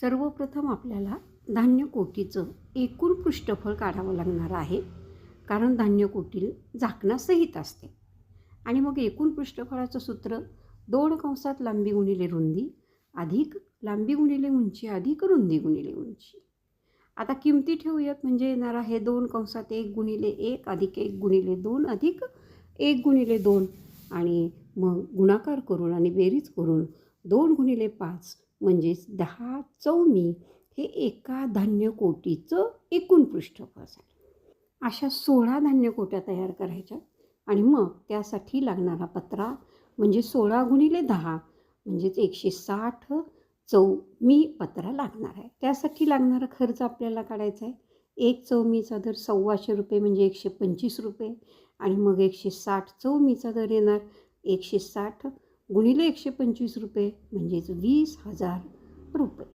सर्वप्रथम आपल्याला धान्यकोटीचं एकूण पृष्ठफळ काढावं लागणार आहे. कारण धान्य झाकणासहित असते. आणि मग एकूण पृष्ठफळाचं सूत्र दोन कंसात लांबी गुणिले रुंदी अधिक लांबी गुणिले उंची अधिक रुंदी गुणिले उंची. आता किमती ठेवूयात. म्हणजे येणार आहे दोन कंसात एक गुणिले एक अधिक एक गुणिले दोन अधिक एक गुणिले दोन. आणि मग गुणाकार करून आणि बेरीज करून दोन गुणिले पाच म्हणजेच दहा चौमी हे एका धान्य कोटीचं एकूण पृष्ठफळ झालं. अशा सोळा धान्य कोट्या तयार करायच्या आणि मग त्यासाठी लागणारा पत्रा म्हणजे सोळा गुणिले दहा म्हणजेच एकशे साठ चौमी पत्रा लागणार आहे. त्यासाठी लागणारा खर्च आपल्याला काढायचा आहे. एक चौमीचा दर सव्वाशे रुपये म्हणजे एकशे पंचवीस रुपये आणि मग एकशे साठ चौमीचा दर येणार एकशे साठ गुणिले एकशे पंचवीस रुपये म्हणजेच वीस हजार रुपये.